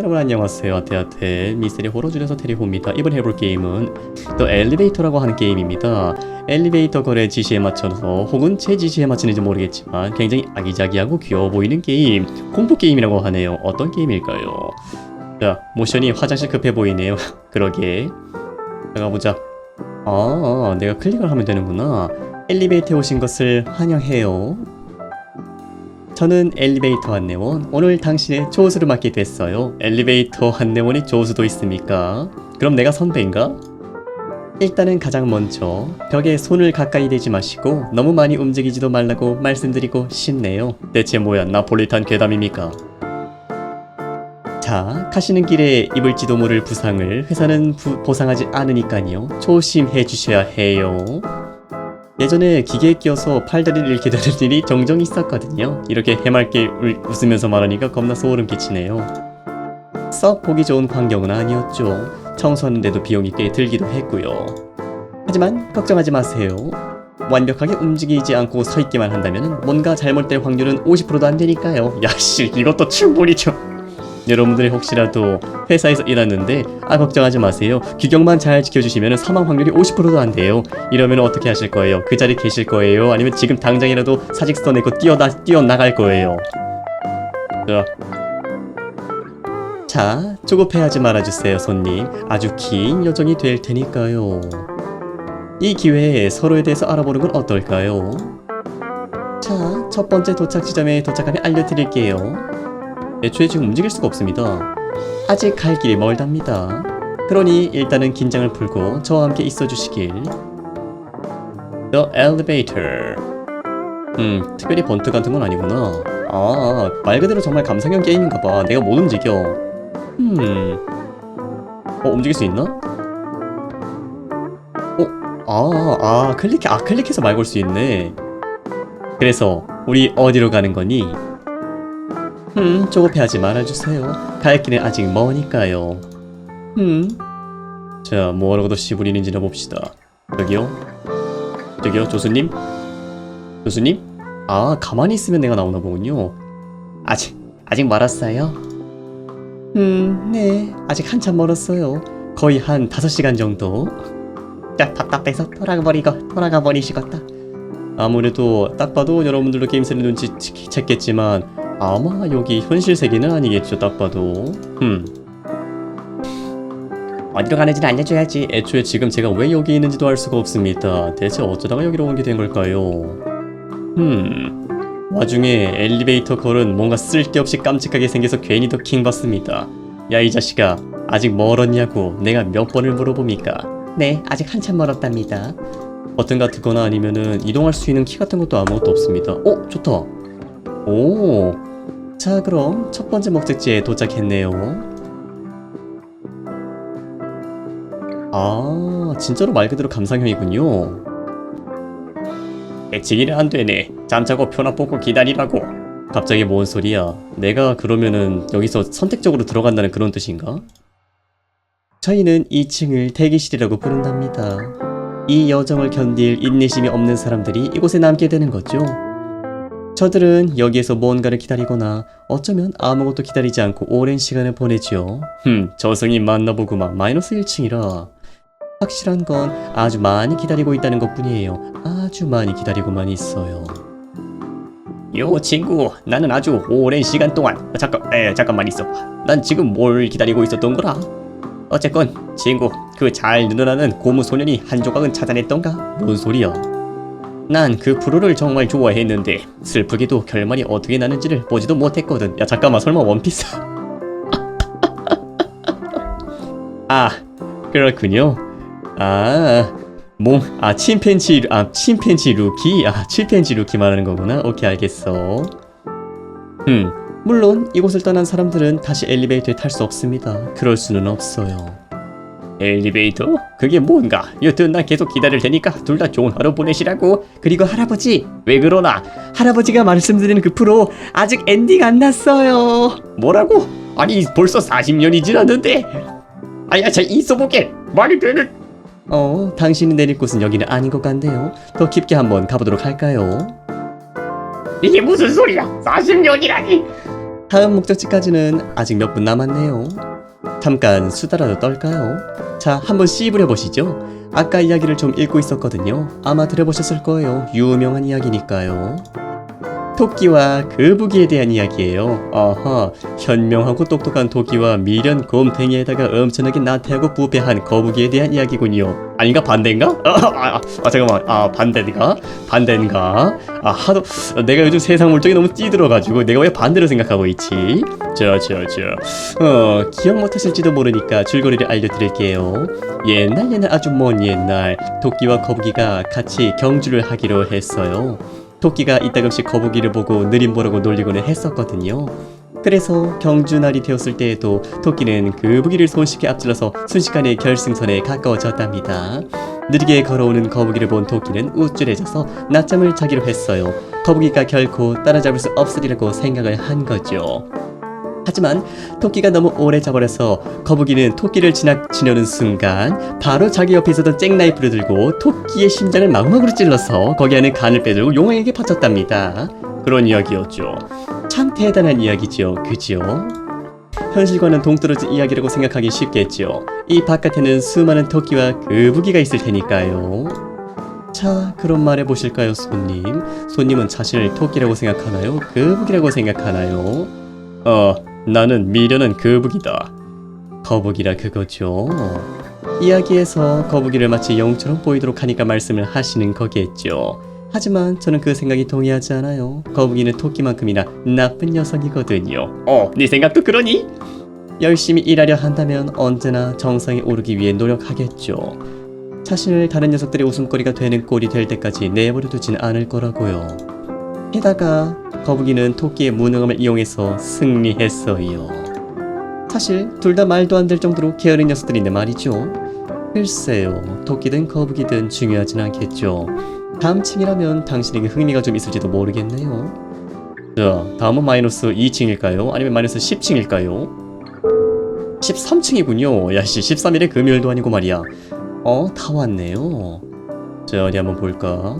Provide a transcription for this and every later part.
여러분 안녕하세요. 아테아테 미스테리 호러 중에서 테리호입니다. 이번 해볼 게임은 더 엘리베이터라고 하는 게임입니다. 엘리베이터 거래 지시에 맞춰서 혹은 제 지시에 맞추는지 모르겠지만 굉장히 아기자기하고 귀여워 보이는 게임 공포 게임이라고 하네요. 어떤 게임일까요? 자 모션이 화장실 급해 보이네요. 그러게. 나가보자. 아 내가 클릭을 하면 되는구나. 엘리베이터에 오신 것을 환영해요 저는 엘리베이터 안내원 오늘 당신의 조수를 맡게 됐어요 엘리베이터 안내원이 조수도 있습니까? 그럼 내가 선배인가? 일단은 가장 먼저 벽에 손을 가까이 대지 마시고 너무 많이 움직이지도 말라고 말씀드리고 싶네요 대체 뭐야 나폴리탄 괴담입니까? 자 가시는 길에 입을지도 모를 부상을 회사는 부- 보상하지 않으니까요 조심해 주셔야 해요 예전에 기계에 끼어서 팔다리를 되는 일이 종종 있었거든요. 이렇게 해맑게 울- 웃으면서 말하니까 겁나 소름 끼치네요. 썩 보기 좋은 광경은 아니었죠. 청소하는데도 비용이 꽤 들기도 했고요. 하지만 걱정하지 마세요. 완벽하게 움직이지 않고 서 있기만 한다면 뭔가 잘못될 확률은 50%도 안 되니까요. 야씨 이것도 충분히죠. 여러분들이 혹시라도 회사에서 일하는데 아 걱정하지 마세요. 규격만 잘 지켜주시면 사망 확률이 50%도 안 돼요. 이러면 어떻게 하실 거예요? 그 자리 계실 거예요? 아니면 지금 당장이라도 사직서 내고 뛰어나 뛰어나갈 거예요? 자, 자 조급해하지 말아주세요, 손님. 아주 긴 여정이 될 테니까요. 이 기회에 서로에 대해서 알아보는 건 어떨까요? 자, 첫 번째 도착 지점에 도착하면 알려드릴게요. 애초에 지금 움직일 수가 없습니다. 아직 갈 길이 멀답니다. 그러니 일단은 긴장을 풀고 저와 함께 있어 주시길. The elevator. 음, 특별히 번트 같은 건 아니구나. 아, 말 그대로 정말 감상형 게임인가 봐. 내가 못 움직여. 음. 어, 움직일 수 있나? 어, 아, 아, 클릭, 아, 클릭해서 말 걸 수 있네. 그래서, 우리 어디로 가는 거니? 음, 조급해하지 말아주세요. 갈 길은 아직 머니까요. 음. 자, 뭐라고도 씨부리는지나 봅시다. 저기요? 저기요, 조수님? 조수님? 아, 가만히 있으면 내가 나오나 보군요. 아직, 아직 멀었어요? 음, 네. 아직 한참 멀었어요. 거의 한 5시간 정도. 자, 답답해서 돌아가버리고, 돌아가버리시겠다. 아무래도 딱 봐도 여러분들도 게임세를 눈치챘겠지만 아마 여기 현실 세계는 아니겠죠 딱 봐도. 음 어디로 가는지는 알려줘야지. 애초에 지금 제가 왜 여기 있는지도 알 수가 없습니다. 대체 어쩌다가 여기로 온게된 걸까요? 음 와중에 엘리베이터 걸은 뭔가 쓸데없이 깜찍하게 생겨서 괜히 더 킹받습니다. 야 이 자식아. 아직 멀었냐고 내가 몇 번을 물어봅니까? 네 아직 한참 멀었답니다. 버튼 같은 거나 아니면은 이동할 수 있는 키 같은 것도 아무것도 없습니다. 어 좋다. 오 자, 그럼 첫 번째 목적지에 도착했네요. 아, 진짜로 말 그대로 감상형이군요. 예측이는 안 되네. 잠자고 표나 뽑고 기다리라고. 갑자기 뭔 소리야? 내가 그러면은 여기서 선택적으로 들어간다는 그런 뜻인가? 저희는 2층을 대기실이라고 부른답니다. 이 여정을 견딜 인내심이 없는 사람들이 이곳에 남게 되는 거죠. 저들은 여기에서 뭔가를 기다리거나 어쩌면 아무것도 기다리지 않고 오랜 시간을 보내죠. 흠, 저승이 만나보구만 마이너스 1층이라. 확실한 건 아주 많이 기다리고 있다는 것 뿐이에요. 아주 많이 기다리고만 있어요. 요 친구, 나는 아주 오랜 시간 동안 어, 잠깐, 에 잠깐만 있어봐. 난 지금 뭘 기다리고 있었던 거라? 어쨌건 친구, 그 잘 늘어나는 고무 소년이 한 조각은 찾아냈던가? 뭔 소리야? 난 그 프로를 정말 좋아했는데 슬프게도 결말이 어떻게 나는지를 보지도 못했거든. 야 잠깐만 설마 원피스? 아 그렇군요. 아 몸, 아 침팬지, 아 침팬지 루키, 아 침팬지 루키 말하는 거구나. 오케이 알겠어. 음 물론 이곳을 떠난 사람들은 다시 엘리베이터에 탈 수 없습니다. 그럴 수는 없어요. 엘리베이터? 그게 뭔가? 여튼 난 계속 기다릴 테니까 둘 다 좋은 하루 보내시라고. 그리고 할아버지 왜 그러나? 할아버지가 말씀드리는 그 프로 아직 엔딩 안 났어요. 뭐라고? 아니 벌써 40년이 지났는데. 아야 자 있어보게 말이 되는. 어 당신이 내릴 곳은 여기는 아닌 것 같네요. 더 깊게 한번 가보도록 할까요? 이게 무슨 소리야? 40년이라니? 다음 목적지까지는 아직 몇 분 남았네요. 잠깐 수다라도 떨까요? 자, 한번 씹으려 보시죠. 아까 이야기를 좀 읽고 있었거든요. 아마 들어보셨을 거예요. 유명한 이야기니까요. 토끼와 거북이에 대한 이야기예요. 아하, 현명하고 똑똑한 토끼와 미련 곰탱이에다가 엄청나게 나태하고 부패한 거북이에 대한 이야기군요. 아닌가 반대인가? 아, 아, 아 잠깐만, 아 반대인가? 반대인가? 아 하도 내가 요즘 세상 물정이 너무 찌들어가지고 내가 왜 반대로 생각하고 있지? 저저저 어 기억 못하실지도 모르니까 줄거리를 알려드릴게요. 옛날 옛날 아주 먼 옛날 토끼와 거북이가 같이 경주를 하기로 했어요. 토끼가 이따금씩 거북이를 보고 느림 보라고 놀리고는 했었거든요. 그래서 경주날이 되었을 때에도 토끼는 거북이를 손쉽게 앞질러서 순식간에 결승선에 가까워졌답니다. 느리게 걸어오는 거북이를 본 토끼는 우쭐해져서 낮잠을 자기로 했어요. 거북이가 결코 따라잡을 수 없으리라고 생각을 한 거죠. 하지만 토끼가 너무 오래 자버려서 거북이는 토끼를 지나치려는 순간 바로 자기 옆에 있었던 잭나이프를 들고 토끼의 심장을 마구마구로 찔러서 거기 안에 간을 빼들고 용왕에게 바쳤답니다. 그런 이야기였죠. 참 대단한 이야기죠. 그죠? 현실과는 동떨어진 이야기라고 생각하기 쉽겠죠. 이 바깥에는 수많은 토끼와 거북이가 있을 테니까요. 자, 그럼 말해 보실까요, 손님? 손님은 자신을 토끼라고 생각하나요? 거북이라고 생각하나요? 어, 나는 미련한 거북이다. 거북이라 그거죠. 이야기에서 거북이를 마치 영처럼 보이도록 하니까 말씀을 하시는 거겠죠. 하지만 저는 그 생각이 동의하지 않아요. 거북이는 토끼만큼이나 나쁜 녀석이거든요. 어, 네 생각도 그러니? 열심히 일하려 한다면 언제나 정상에 오르기 위해 노력하겠죠. 자신을 다른 녀석들의 웃음거리가 되는 꼴이 될 때까지 내버려 두진 않을 거라고요. 게다가 거북이는 토끼의 무능함을 이용해서 승리했어요. 사실 둘 다 말도 안 될 정도로 게으른 녀석들인데 말이죠. 글쎄요, 토끼든 거북이든 중요하진 않겠죠. 다음 층이라면 당신에게 흥미가 좀 있을지도 모르겠네요. 자, 다음은 마이너스 2층일까요? 아니면 마이너스 10층일까요? 13층이군요. 야씨, 13일에 금요일도 아니고 말이야. 어, 다 왔네요. 자, 어디 한번 볼까?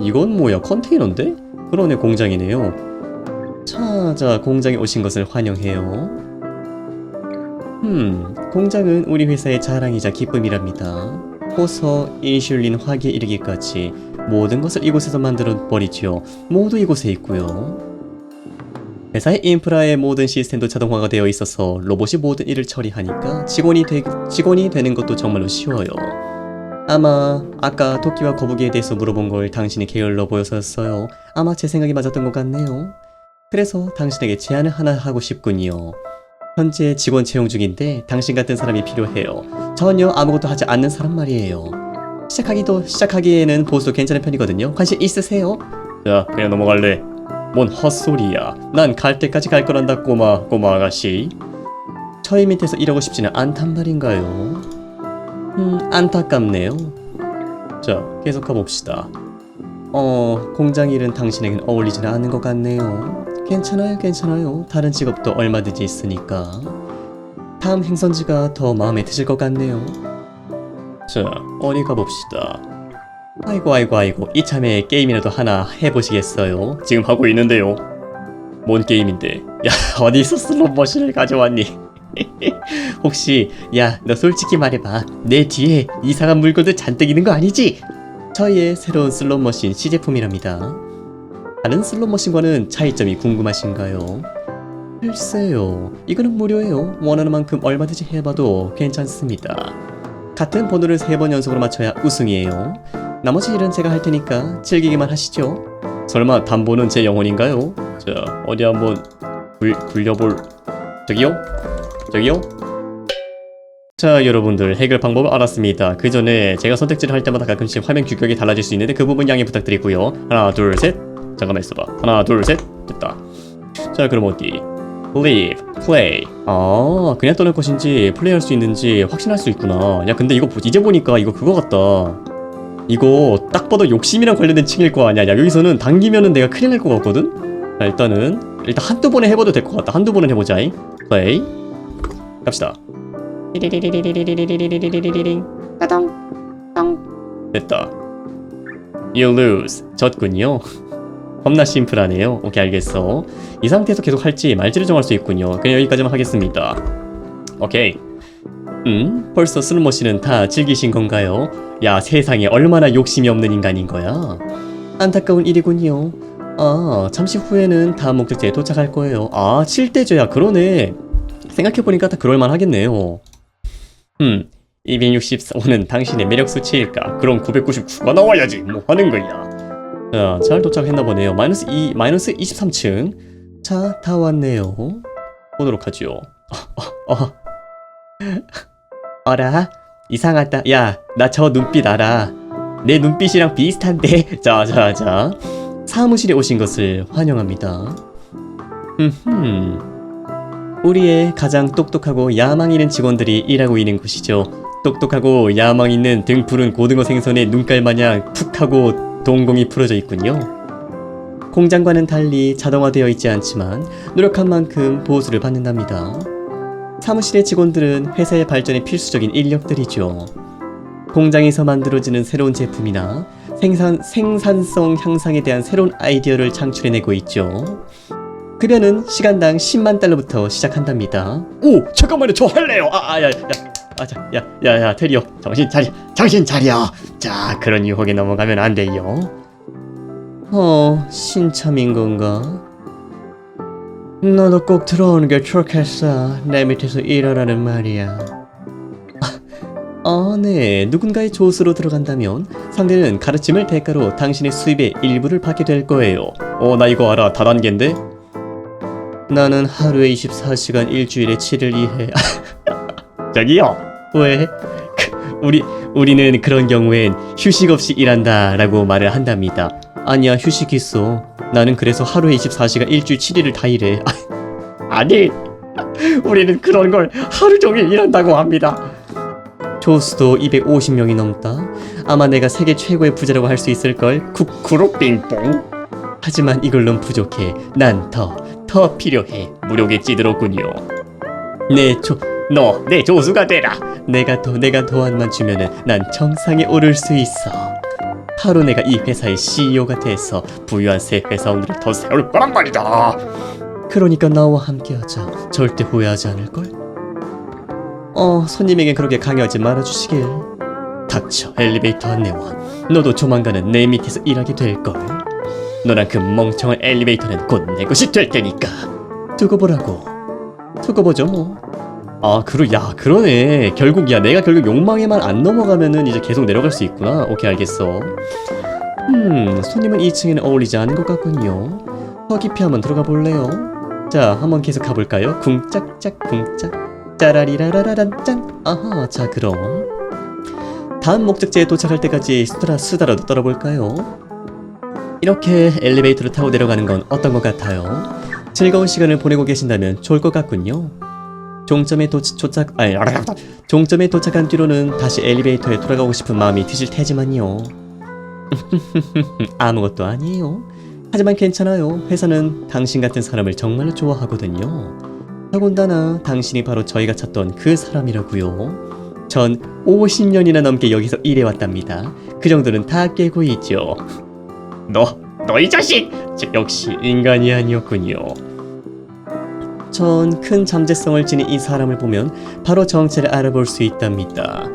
이건 뭐야, 컨테이너인데? 그러네, 공장이네요. 자, 자, 공장에 오신 것을 환영해요. 음, 공장은 우리 회사의 자랑이자 기쁨이랍니다. 호서, 인슐린, 화기에 이르기까지 모든 것을 이곳에서 만들어 버리지요. 모두 이곳에 있고요. 회사의 인프라의 모든 시스템도 자동화가 되어 있어서 로봇이 모든 일을 처리하니까 직원이 되, 직원이 되는 것도 정말로 쉬워요. 아마 아까 토끼와 거북이에 대해서 물어본 걸 당신이 게을러 보여서였어요. 아마 제 생각이 맞았던 것 같네요. 그래서 당신에게 제안을 하나 하고 싶군요. 현재 직원 채용 중인데 당신 같은 사람이 필요해요. 전혀 아무것도 하지 않는 사람 말이에요. 시작하기도 시작하기에는 보수 괜찮은 편이거든요. 관심 있으세요? 자, 그냥 넘어갈래. 뭔 헛소리야. 난 갈 때까지 갈 거란다, 꼬마 꼬마 아가씨. 저희 밑에서 일하고 싶지는 않단 말인가요? 음, 안타깝네요. 자, 계속 가봅시다. 어, 공장 일은 당신에겐 어울리지는 않는 것 같네요. 괜찮아요, 괜찮아요. 다른 직업도 얼마든지 있으니까. 다음 행선지가 더 마음에 드실 것 같네요. 자, 어디 가봅시다. 아이고, 아이고, 아이고. 이참에 게임이라도 하나 해보시겠어요? 지금 하고 있는데요. 뭔 게임인데? 야, 어디서 슬롯머신을 가져왔니? 혹시, 야, 너 솔직히 말해봐. 내 뒤에 이상한 물건들 잔뜩 있는 거 아니지? 저희의 새로운 슬롯머신 시제품이랍니다. 다른 슬롯머신과는 차이점이 궁금하신가요? 글쎄요, 이거는 무료예요. 원하는 만큼 얼마든지 해봐도 괜찮습니다. 같은 번호를 세번 연속으로 맞춰야 우승이에요. 나머지 일은 제가 할 테니까 즐기기만 하시죠. 설마 담보는 제 영혼인가요? 자, 어디 한번 굴, 굴려볼... 저기요? 저기요? 자 여러분들 해결 방법을 알았습니다. 그 전에 제가 선택지를 할 때마다 가끔씩 화면 규격이 달라질 수 있는데 그 부분 양해 부탁드리고요. 하나 둘 셋. 잠깐만 있어봐. 하나 둘 셋. 됐다. 자 그럼 어디? Leave. Play. 아 그냥 떠날 것인지 플레이할 수 있는지 확신할 수 있구나. 야 근데 이거 보- 이제 보니까 이거 그거 같다. 이거 딱 봐도 욕심이랑 관련된 층일 거 아니야. 야 여기서는 당기면은 내가 큰일 날 것 같거든? 자 일단은 일단 한두 번에 해봐도 될 것 같다. 한두 번은 해보자잉. 플레이 갑시다 됐다. You lose. 졌군요. 겁나 심플하네요. 오케이 알겠어. 이 상태에서 계속 할지 말지를 정할 수 있군요. 그냥 여기까지만 하겠습니다. 오케이. 음, 벌써 슬로모씨는 다 즐기신 건가요? 야, 세상에 얼마나 욕심이 없는 인간인 거야? 안타까운 일이군요. 아, 잠시 후에는 다음 목적지에 도착할 거예요. 아, 7대조야. 그러네. 생각해보니까 다 그럴만 하겠네요. 음, 264는 당신의 매력 수치일까? 그럼 999가 나와야지. 뭐 하는 거야? 자, 잘 도착했나 보네요. 마이너스 2, 마이너스 23층. 자, 다 왔네요. 보도록 하죠. 어, 어. 어라? 이상하다. 야, 나 저 눈빛 알아. 내 눈빛이랑 비슷한데. 자, 자, 자. 사무실에 오신 것을 환영합니다. 흠흠. 우리의 가장 똑똑하고 야망 있는 직원들이 일하고 있는 곳이죠. 똑똑하고 야망 있는 등 푸른 고등어 생선의 눈깔 마냥 푹 하고 동공이 풀어져 있군요. 공장과는 달리 자동화되어 있지 않지만 노력한 만큼 보수를 받는답니다. 사무실의 직원들은 회사의 발전에 필수적인 인력들이죠. 공장에서 만들어지는 새로운 제품이나 생산, 생산성 향상에 대한 새로운 아이디어를 창출해내고 있죠. 급여는 시간당 10만 달러부터 시작한답니다. 오, 잠깐만요. 저 할래요. 아, 아, 야, 야. 아, 자, 야, 야, 야, 테리어. 정신 차려. 정신 차려. 자, 그런 유혹에 넘어가면 안 돼요. 어, 신참인 건가? 너도 꼭 들어오는 게 좋겠어. 내 밑에서 일하라는 말이야. 아, 네. 누군가의 조수로 들어간다면 상대는 가르침을 대가로 당신의 수입의 일부를 받게 될 거예요. 어, 나 이거 알아. 다단계인데? 나는 하루에 24시간 일주일에 7일 일해. 저기요. 왜? 그, 우리 우리는 그런 경우엔 휴식 없이 일한다라고 말을 한답니다. 아니야, 휴식 있어. 나는 그래서 하루에 24시간 일주일 7일을 다 일해. 아니, 우리는 그런 걸 하루 종일 일한다고 합니다. 조수도 250명이 넘다. 아마 내가 세계 최고의 부자라고 할 수 있을 걸. 쿠쿠로 빙뽕. 하지만 이걸론 부족해. 난 더, 더 필요해. 무력에 찌들었군요. 내 조, 너, 내 조수가 되라. 내가 더, 내가 도안만 주면은 난 정상에 오를 수 있어. 바로 내가 이 회사의 CEO가 돼서 부유한 새 회사원들을 더 세울 거란 말이다. 그러니까 나와 함께하자. 절대 후회하지 않을걸? 어, 손님에게 그렇게 강요하지 말아주시길. 닥쳐, 엘리베이터 안내원. 너도 조만간은 내 밑에서 일하게 될걸. 너랑 그 멍청한 엘리베이터는 곧 내 것이 될 테니까. 두고 보라고. 두고 보죠 뭐. 아, 그러, 야, 그러네. 결국, 야, 내가 결국 욕망에만 안 넘어가면은 이제 계속 내려갈 수 있구나. 오케이, 알겠어. 음, 손님은 2층에는 어울리지 않은 것 같군요. 더 깊이 한번 들어가 볼래요? 자, 한번 계속 가볼까요? 쿵짝짝, 쿵짝. 짜라리라라라란 짠. 아하, 자, 그럼. 다음 목적지에 도착할 때까지 수다라 수다라도 떨어볼까요? 이렇게 엘리베이터를 타고 내려가는 건 어떤 것 같아요? 즐거운 시간을 보내고 계신다면 좋을 것 같군요. 종점에 도, 도착 아니 종점에 도착한 뒤로는 다시 엘리베이터에 돌아가고 싶은 마음이 드실 테지만요. 아무것도 아니에요. 하지만 괜찮아요. 회사는 당신 같은 사람을 정말로 좋아하거든요. 더군다나 당신이 바로 저희가 찾던 그 사람이라고요. 전 50년이나 넘게 여기서 일해왔답니다. 그 정도는 다 깨고 있죠. 너, 너 이 자식! 저 역시 인간이 아니었군요. 전 큰 잠재성을 지닌 이 사람을 보면 바로 정체를 알아볼 수 있답니다.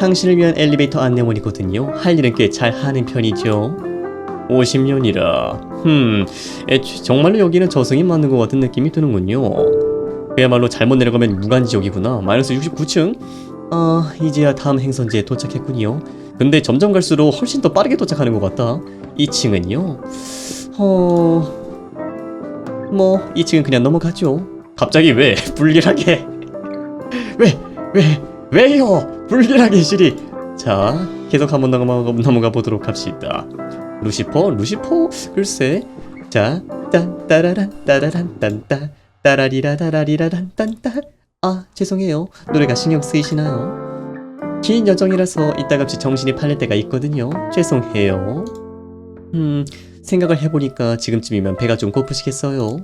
당신을 위한 엘리베이터 안내원이거든요. 할 일은 꽤 잘 하는 편이죠. 50년이라. 흠, 정말로 여기는 저승이 맞는 것 같은 느낌이 드는군요. 그야말로 잘못 내려가면 무간지옥이구나. 마이너스 69층? 아, 이제야 다음 행선지에 도착했군요. 근데 점점 갈수록 훨씬 더 빠르게 도착하는 것 같다. 2층은요? 어... 뭐 2층은 그냥 넘어가죠. 갑자기 왜 불길하게? 왜? 왜? 왜요? 불길하게 시리. 자, 계속 한번 넘어가, 넘어가 보도록 합시다. 루시퍼? 루시퍼? 글쎄. 자, 딴 따라란 따라란 딴따 따라리라 따라리라 란 딴따. 아, 죄송해요. 노래가 신경 쓰이시나요? 긴 여정이라서 이따갑시 정신이 팔릴 때가 있거든요. 죄송해요. 음, 생각을 해보니까 지금쯤이면 배가 좀 고프시겠어요.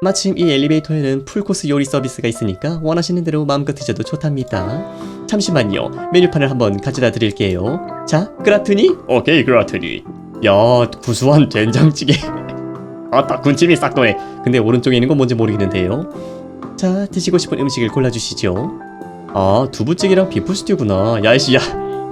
마침 이 엘리베이터에는 풀코스 요리 서비스가 있으니까 원하시는 대로 마음껏 드셔도 좋답니다. 잠시만요. 메뉴판을 한번 가져다 드릴게요. 자, 그라트니? 오케이, 그라트니. 야, 구수한 된장찌개. 아따 군침이 싹 도네 근데 오른쪽에 있는 건 뭔지 모르겠는데요 자 드시고 싶은 음식을 골라주시죠 아 두부찌개랑 비프스튜구나. 야이씨 야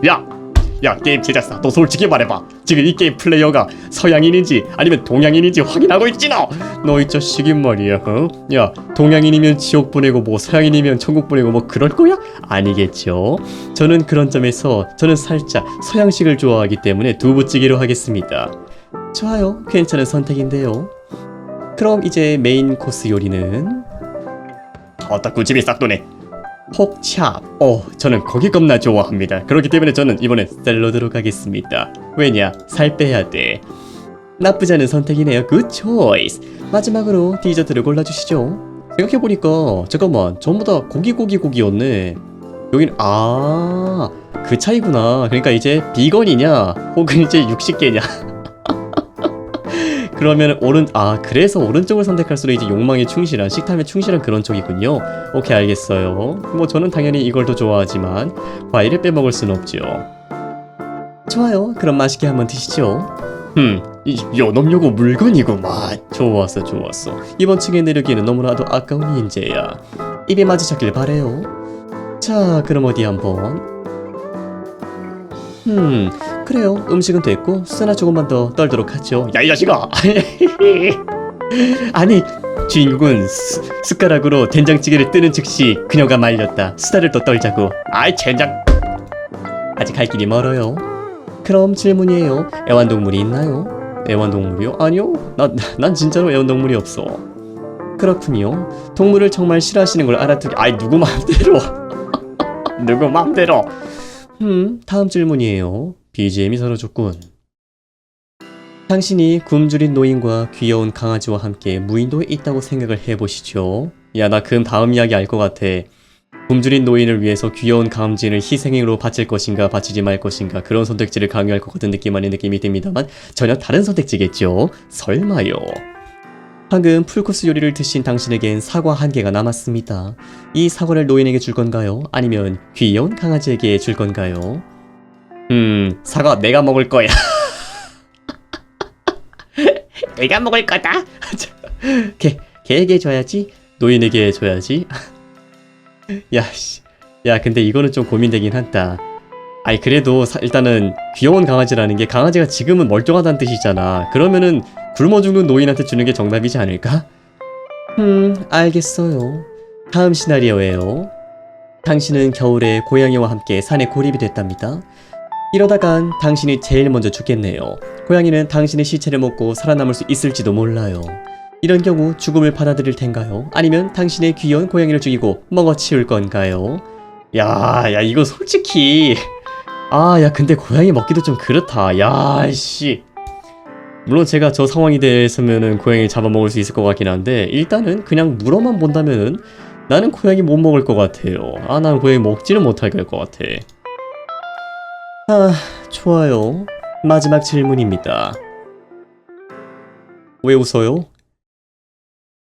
야 야 게임 제작사 너 솔직히 말해봐. 지금 이 게임 플레이어가 서양인인지 아니면 동양인인지 확인하고 있지 너? 너이 자식이 말이야 어? 야 동양인이면 지옥 보내고 뭐 서양인이면 천국 보내고 뭐 그럴 거야? 아니겠죠. 저는 그런 점에서 저는 살짝 서양식을 좋아하기 때문에 두부찌개로 하겠습니다. 좋아요. 괜찮은 선택인데요. 그럼 이제 메인 코스 요리는? 아따 군침이 싹 도네 폭찹. 어, 저는 고기 겁나 좋아합니다. 그렇기 때문에 저는 이번엔 샐러드로 가겠습니다. 왜냐? 살 빼야 돼. 나쁘지 않은 선택이네요. 굿 초이스. 마지막으로 디저트를 골라주시죠. 생각해보니까 잠깐만 전부 다 고기 고기 고기였네. 여긴 아, 그 차이구나. 그러니까 이제 비건이냐 혹은 이제 육식계냐. 그러면 오른 아 그래서 오른쪽을 선택할수록 이제 욕망에 충실한 식탐에 충실한 그런 쪽이군요. 오케이 알겠어요. 뭐 저는 당연히 이걸 더 좋아하지만 과일을 빼먹을 순 없죠. 좋아요. 그럼 맛있게 한번 드시죠. 음, 이 요놈요고 물건이구만. 좋았어, 좋았어. 이번 층에 내려기에는 너무나도 아까운 인재야. 입에 맞으셨길 바래요. 자, 그럼 어디 한번. 음, 그래요. 음식은 됐고 수다나 조금만 더 떨도록 하죠. 야 이 자식아. 아니 주인공은 수, 숟가락으로 된장찌개를 뜨는 즉시 그녀가 말렸다. 수다를 더 떨자고. 아이 젠장. 아직 갈 길이 멀어요. 그럼 질문이에요. 애완동물이 있나요? 애완동물이요? 아니요. 난, 난 진짜로 애완동물이 없어. 그렇군요. 동물을 정말 싫어하시는 걸 알아듣기. 아이 누구 마음대로. 누구 마음대로. 음, 다음 질문이에요. BGM이 사라졌군. 당신이 굶주린 노인과 귀여운 강아지와 함께 무인도에 있다고 생각을 해보시죠. 야, 나그 다음 이야기 알 것 같아. 굶주린 노인을 위해서 귀여운 감진을 희생으로 바칠 것인가 바치지 말 것인가 그런 선택지를 강요할 것 같은 느낌 아닌 느낌이 듭니다만 전혀 다른 선택지겠죠. 설마요. 방금 풀코스 요리를 드신 당신에겐 사과 한 개가 남았습니다. 이 사과를 노인에게 줄 건가요? 아니면 귀여운 강아지에게 줄 건가요? 음, 사과 내가 먹을 거야. 내가 먹을 거다. 걔, 걔에게 줘야지. 노인에게 줘야지. 야, 씨. 야, 근데 이거는 좀 고민되긴 한다. 아니, 그래도 사- 일단은 귀여운 강아지라는 게 강아지가 지금은 멀쩡하다는 뜻이잖아. 그러면은 굶어 죽는 노인한테 주는 게 정답이지 않을까? 음, 알겠어요. 다음 시나리오예요. 당신은 겨울에 고양이와 함께 산에 고립이 됐답니다. 이러다간 당신이 제일 먼저 죽겠네요. 고양이는 당신의 시체를 먹고 살아남을 수 있을지도 몰라요. 이런 경우 죽음을 받아들일 텐가요? 아니면 당신의 귀여운 고양이를 죽이고 먹어치울 건가요? 야, 야, 이거 솔직히. 아, 야, 근데 고양이 먹기도 좀 그렇다. 야, 씨. 물론 제가 저 상황이 됐으면은 고양이 잡아먹을 수 있을 것 같긴 한데, 일단은 그냥 물어만 본다면은 나는 고양이 못 먹을 것 같아요. 아, 난 고양이 먹지는 못할 것 같아. 아, 좋아요. 마지막 질문입니다. 왜 웃어요?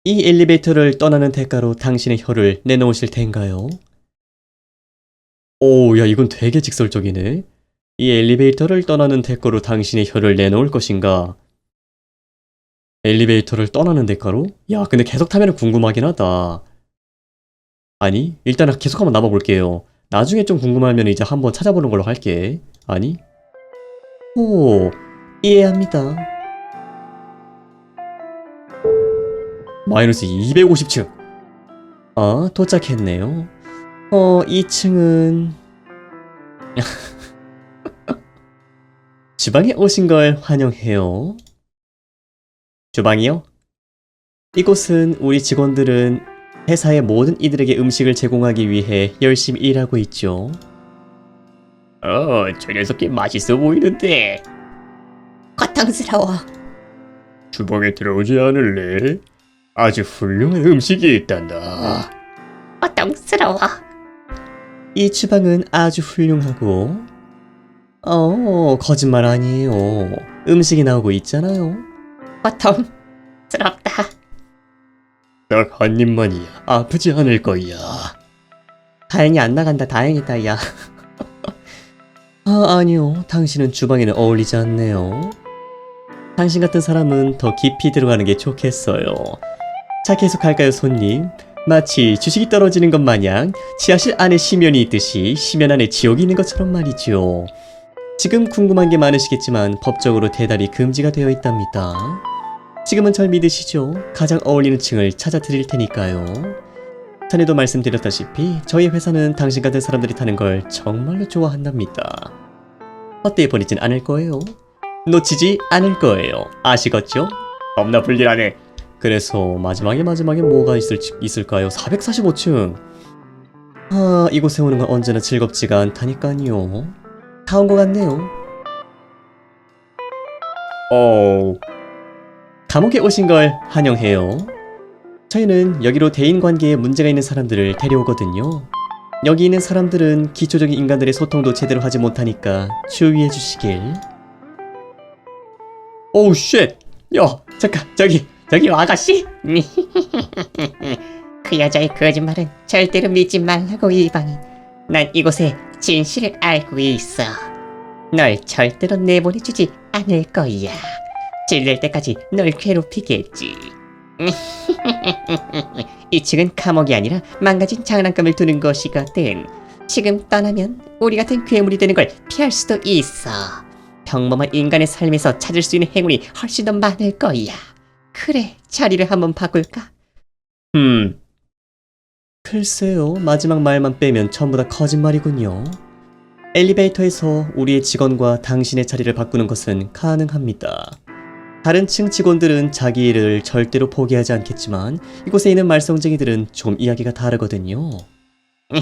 이 엘리베이터를 떠나는 대가로 당신의 혀를 내놓으실 텐가요? 오, 야, 이건 되게 직설적이네. 이 엘리베이터를 떠나는 대가로 당신의 혀를 내놓을 것인가? 엘리베이터를 떠나는 대가로? 야, 근데 계속 타면 궁금하긴 하다. 아니, 일단 계속 한번 남아볼게요. 나중에 좀 궁금하면 이제 한번 찾아보는 걸로 할게. 아니? 오, 이해합니다. 마이너스 250층. 아, 도착했네요. 어, 2층은 주방에 오신 걸 환영해요. 주방이요? 이곳은 우리 직원들은 회사의 모든 이들에게 음식을 제공하기 위해 열심히 일하고 있죠. 어, 저 녀석이 맛있어 보이는데. 거탕스러워. 주방에 들어오지 않을래? 아주 훌륭한 음식이 있단다. 거탕스러워. 이 주방은 아주 훌륭하고 어 거짓말 아니에요 음식이 나오고 있잖아요 거탕스럽다. 딱한 입만이야 아프지 않을 거야 다행히 안 나간다 다행이다 야 아, 아니요 당신은 주방에는 어울리지 않네요 당신 같은 사람은 더 깊이 들어가는 게 좋겠어요. 자, 계속 할까요, 손님? 마치 주식이 떨어지는 것 마냥 지하실 안에 심연이 있듯이 심연 안에 지옥이 있는 것처럼 말이죠. 지금 궁금한 게 많으시겠지만 법적으로 대답이 금지가 되어 있답니다. 지금은 절 믿으시죠? 가장 어울리는 층을 찾아 드릴 테니까요. 전에도 말씀드렸다시피 저희 회사는 당신 같은 사람들이 타는 걸 정말로 좋아한답니다. 헛되이 버리진 않을 거예요. 놓치지 않을 거예요. 아시겠죠? 겁나 불길하네. 그래서 마지막에 마지막에 뭐가 있을, 있을까요? 445층. 아, 이곳에 오는 건 언제나 즐겁지가 않다니까요. 다 온 것 같네요. 어, 감옥에 오신 걸 환영해요. 저희는 여기로 대인 관계에 문제가 있는 사람들을 데려오거든요. 여기 있는 사람들은 기초적인 인간들의 소통도 제대로 하지 못하니까 주의해 주시길. 오우 쉣! 야, 잠깐, 저기, 저기 아가씨? 그 여자의 거짓말은 절대로 믿지 말라고 이방인. 난 이곳에 진실을 알고 있어. 널 절대로 내보내주지 않을 거야. 질릴 때까지 널 괴롭히겠지. 이 층은 감옥이 아니라 망가진 장난감을 두는 것이거든. 지금 떠나면 우리 같은 괴물이 되는 걸 피할 수도 있어. 평범한 인간의 삶에서 찾을 수 있는 행운이 훨씬 더 많을 거야. 그래, 자리를 한번 바꿀까? 음. 글쎄요, 마지막 말만 빼면 전부 다 거짓말이군요. 엘리베이터에서 우리의 직원과 당신의 자리를 바꾸는 것은 가능합니다. 다른 층 직원들은 자기 일을 절대로 포기하지 않겠지만 이곳에 있는 말썽쟁이들은 좀 이야기가 다르거든요.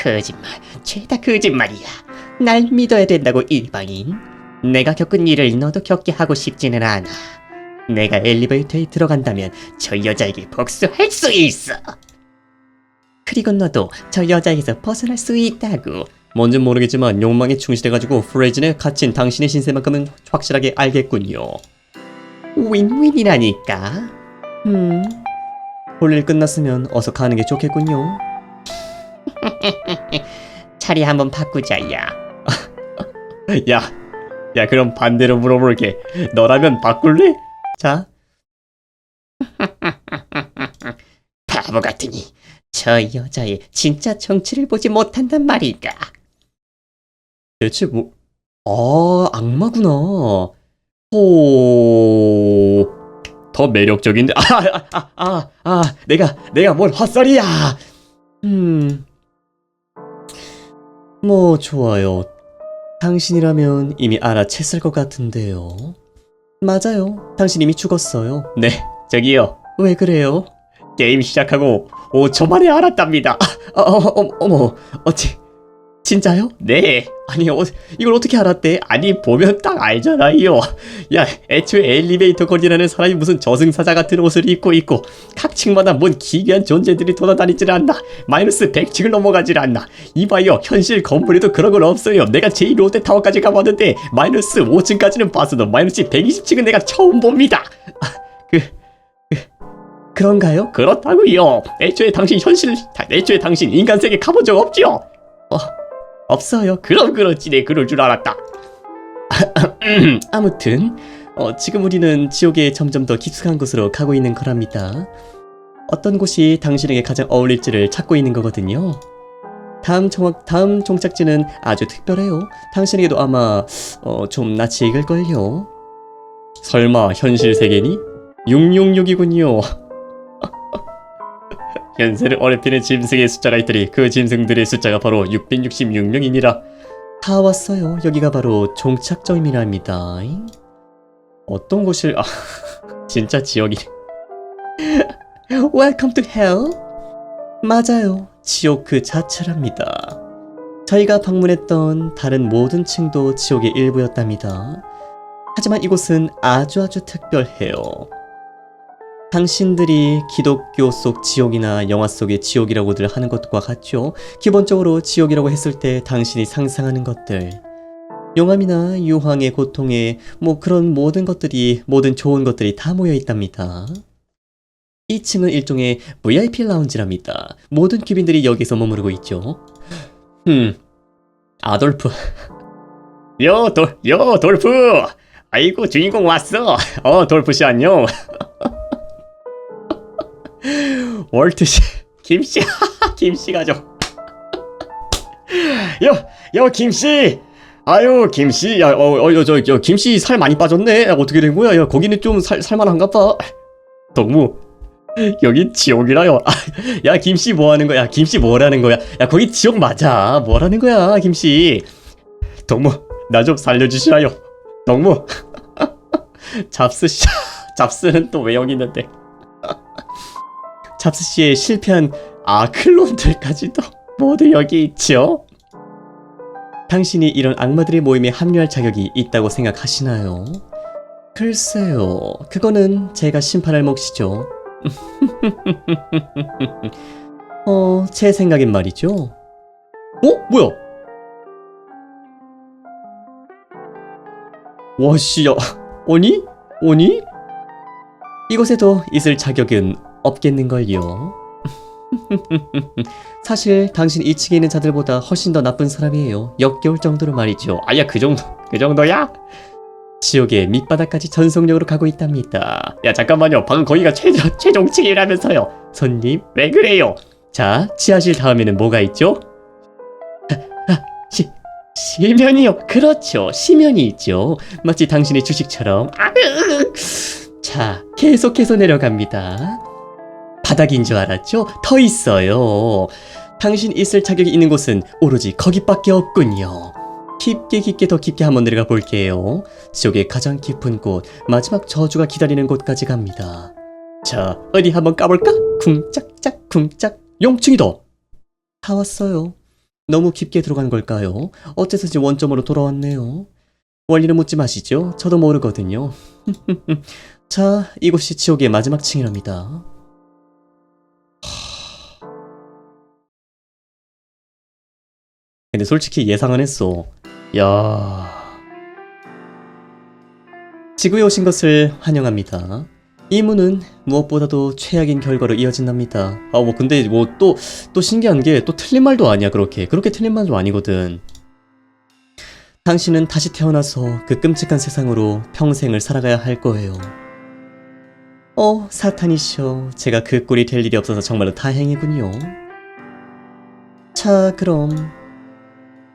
거짓말, 죄다 거짓말이야. 날 믿어야 된다고 일방인. 내가 겪은 일을 너도 겪게 하고 싶지는 않아. 내가 엘리베이터에 들어간다면 저 여자에게 복수할 수 있어. 그리고 너도 저 여자에게서 벗어날 수 있다고. 뭔진 모르겠지만 욕망에 충실해가지고 프레이즌에 갇힌 당신의 신세만큼은 확실하게 알겠군요. 윈윈이라니까. 음. 볼일 끝났으면 어서 가는 게 좋겠군요. 자리 한번 바꾸자, 야. 야, 야 그럼 반대로 물어볼게. 너라면 바꿀래? 자, 바보 같으니 저 여자의 진짜 정치를 보지 못한단 말인가. 대체 뭐? 아, 악마구나. 오, 더 매력적인데. 아, 아, 아, 아, 아, 내가 내가 뭘 헛소리야. 음, 뭐 좋아요. 당신이라면 이미 알아챘을 것 같은데요. 맞아요. 당신 이미 죽었어요. 네, 저기요. 왜 그래요? 게임 시작하고 5초 만에 알았답니다. 어, 어, 어, 어머, 어찌, 진짜요? 네. 아니, 어, 이걸 어떻게 알았대? 아니, 보면 딱 알잖아요. 야, 애초에 엘리베이터 거리라는 사람이 무슨 저승사자 같은 옷을 입고 있고, 각 층마다 뭔 기괴한 존재들이 돌아다니질 않나. 마이너스 100층을 넘어가질 않나. 이봐요, 현실 건물에도 그런 건 없어요. 내가 제2 롯데타워까지 가봤는데, 마이너스 5층까지는 봤어도 마이너스 120층은 내가 처음 봅니다. 아, 그, 그, 그런가요? 그렇다고요. 애초에 당신 현실, 애초에 당신 인간 세계 가본 적 없죠? 어, 없어요. 그럼 그렇지. 내 그럴 줄 알았다. 아무튼 어, 지금 우리는 지옥에 점점 더 깊숙한 곳으로 가고 있는 거랍니다. 어떤 곳이 당신에게 가장 어울릴지를 찾고 있는 거거든요. 다음 종 다음 종착지는 아주 특별해요. 당신에게도 아마 어, 좀 낯이 익을걸요. 설마 현실 세계니? 666이군요. 현세를 어렵히는 짐승의 숫자가 있더니 그 짐승들의 숫자가 바로 666명이니라. 다 왔어요. 여기가 바로 종착점이랍니다. 어떤 곳일? 아, 진짜 지옥이. Welcome to hell. 맞아요. 지옥 그 자체랍니다. 저희가 방문했던 다른 모든 층도 지옥의 일부였답니다. 하지만 이곳은 아주 아주 특별해요. 당신들이 기독교 속 지옥이나 영화 속의 지옥이라고들 하는 것과 같죠. 기본적으로 지옥이라고 했을 때 당신이 상상하는 것들. 용암이나 유황의 고통에 뭐 그런 모든 것들이 모든 좋은 것들이 다 모여 있답니다. 2층은 일종의 VIP 라운지랍니다. 모든 귀빈들이 여기서 머무르고 있죠. 음, 아돌프. 요, 돌, 요, 돌프! 아이고 주인공 왔어. 어 돌프 씨 안녕. 월트씨 김씨 김씨 가족. 야야 김씨. 아유 김씨 야어어저 저, 김씨 살 많이 빠졌네. 야, 어떻게 된 거야? 야 거기는 좀 살 살만한가 봐. 동무 여기 지옥이라요. 아, 야 김씨 뭐 하는 거야? 김씨 뭐라는 거야? 야 거기 지옥 맞아. 뭐라는 거야 김씨? 동무 나 좀 살려주시라요. 동무 잡스 씨 잡스는 또 왜 여기 있는데? 잡스 씨의 실패한 아클론들까지도 모두 여기 있죠. 당신이 이런 악마들의 모임에 합류할 자격이 있다고 생각하시나요? 글쎄요, 그거는 제가 심판할 몫이죠. 어, 제 생각엔 말이죠. 어? 뭐야? 와, 씨, 야. 아니? 아니? 이곳에도 있을 자격은 없겠는걸요. 사실 당신 2층에 있는 자들보다 훨씬 더 나쁜 사람이에요. 역겨울 정도로 말이죠. 아야 그 정도 그 정도야? 지옥의 밑바닥까지 전속력으로 가고 있답니다. 야 잠깐만요. 방금 거기가 최종 최종층이라면서요. 손님 왜 그래요? 자 지하실 다음에는 뭐가 있죠? 아, 아, 시 시면이요. 그렇죠. 시면이 있죠. 마치 당신의 주식처럼. 아으. 자 계속해서 내려갑니다. 바닥인 줄 알았죠? 더 있어요. 당신 있을 자격이 있는 곳은 오로지 거기밖에 없군요. 깊게 깊게 더 깊게 한번 내려가 볼게요. 지옥의 가장 깊은 곳, 마지막 저주가 기다리는 곳까지 갑니다. 자, 어디 한번 까볼까? 쿵짝짝 쿵짝 용층이다. 다 왔어요. 너무 깊게 들어간 걸까요? 어째서지 원점으로 돌아왔네요. 원리는 묻지 마시죠. 저도 모르거든요. 자, 이곳이 지옥의 마지막 층이랍니다. 근데 솔직히 예상은 했어. 야. 지구에 오신 것을 환영합니다. 이 문은 무엇보다도 최악인 결과로 이어진답니다. 아, 뭐, 근데 뭐 또, 또 신기한 게 또 틀린 말도 아니야, 그렇게. 그렇게 틀린 말도 아니거든. 당신은 다시 태어나서 그 끔찍한 세상으로 평생을 살아가야 할 거예요. 어, 사탄이시여. 제가 그 꼴이 될 일이 없어서 정말로 다행이군요. 자, 그럼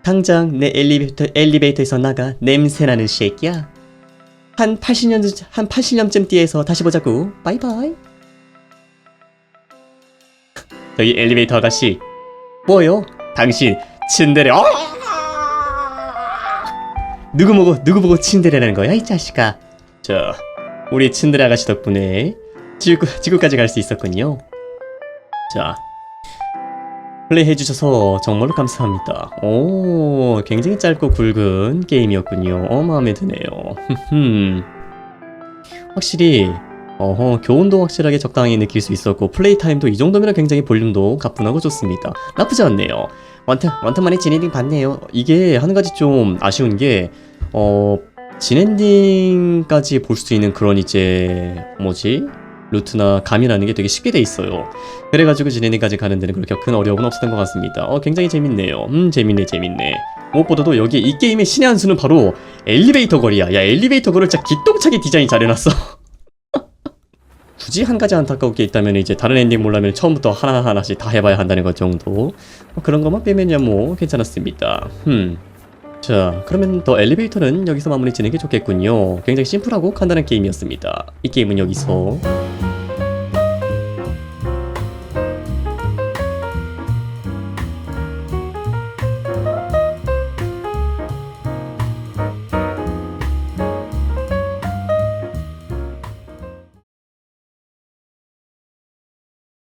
당장 내 엘리베이터 엘리베이터에서 나가 냄새나는 새끼야. 한 80년 한 80년쯤 뒤에서 다시 보자고. 바이바이. 저기 엘리베이터 아가씨. 뭐요? 당신 친데레. 어! 누구 보고 누구 보고 친데레라는 거야 이 자식아. 자, 우리 친데레 아가씨 덕분에 지구 지구까지 갈 수 있었군요. 자, 플레이 해주셔서 정말로 감사합니다. 오, 굉장히 짧고 굵은 게임이었군요. 어, 마음에 드네요. 흠. 확실히, 어허, 교훈도 확실하게 적당히 느낄 수 있었고, 플레이 타임도 이 정도면 굉장히 볼륨도 가뿐하고 좋습니다. 나쁘지 않네요. 원튼, 원튼만에 진엔딩 봤네요. 이게 한 가지 좀 아쉬운 게, 어, 진엔딩까지 볼 수 있는 그런 이제, 뭐지? 루트나 감이라는 게 되게 쉽게 돼 있어요. 그래가지고 진행까지 가는 데는 그렇게 큰 어려움은 없었던 것 같습니다. 어, 굉장히 재밌네요. 음, 재밌네, 재밌네. 무엇보다도 여기 이 게임의 신의 한 수는 바로 엘리베이터 거리야. 야, 엘리베이터 거리를 진짜 기똥차게 디자인 잘해놨어. 굳이 한 가지 안타까운 게 있다면 이제 다른 엔딩 몰라면 처음부터 하나하나씩 다 해봐야 한다는 것 정도. 뭐 그런 것만 빼면야 뭐 괜찮았습니다. 음. 자, 그러면 더 엘리베이터는 여기서 마무리 지는 게 좋겠군요. 굉장히 심플하고 간단한 게임이었습니다. 이 게임은 여기서